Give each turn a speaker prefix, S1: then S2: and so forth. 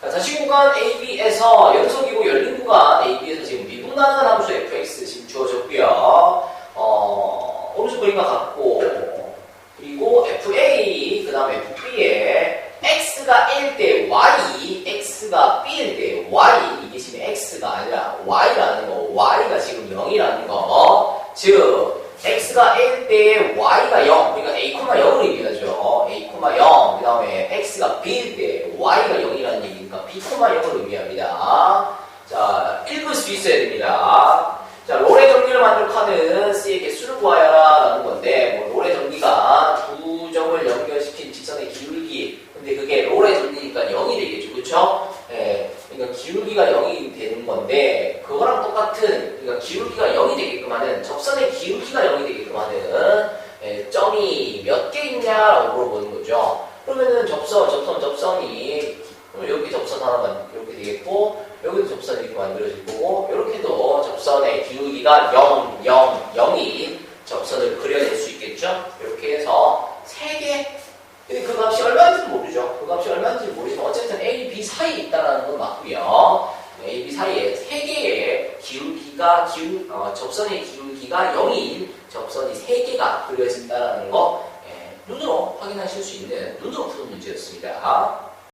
S1: 자, 자식 구간 AB에서 연속이고 열린 구간 AB에서 지금 미분하는 함수 fx 지금 주어졌고요. 어, 오른쪽 그림과 같고 그리고 FA 그 다음에 FB에 x가 1일 때 y, x가 b일 때 y 이게 지금 x가 아니라 y라는 거, y가 지금 0이라는 거. 즉 x가 1일 때 y가 0, 그러니까 a, 0을 의미하죠. a, 0, 그 다음에 x가 b일 때 y가 0이라는 얘기니까 b, 0을 의미합니다. 자, 읽을 수 있어야 됩니다. 자, 롤의 정리를 만들어 하는 C의 개수를 구하여라 라는 건데, 뭐, 롤의 정리가 두 점을 연결시킨 직선의 기울기. 근데 그게 롤의 정리니까 0이 되겠죠. 그쵸? 예, 그러니까 기울기가 0이 되는 건데, 그거랑 똑같은, 그러니까 기울기가 0이 되게끔 하는, 접선의 기울기가 0이 되게끔 하는, 예, 점이 몇 개 있냐라고 물어보는 거죠. 그러면은 접선, 접선, 접선이, 접선 하나만 이렇게 되겠고, 여기도 접선이 이렇게 만들어질 거고, 이렇게도 접선의 기울기가 0, 0, 0인 접선을 그려낼 수 있겠죠? 이렇게 해서 3개. 근데 그 값이 얼마인지는 모르죠. 그 값이 얼마인지는 모르지만 어쨌든 A, B 사이에 있다는 건 맞고요. A, B 사이에 3개의 기울기가, 기울, 어, 접선의 기울기가 0인 접선이 3개가 그려진다는 거, 예, 눈으로 확인하실 수 있는 눈으로 푸는 문제였습니다.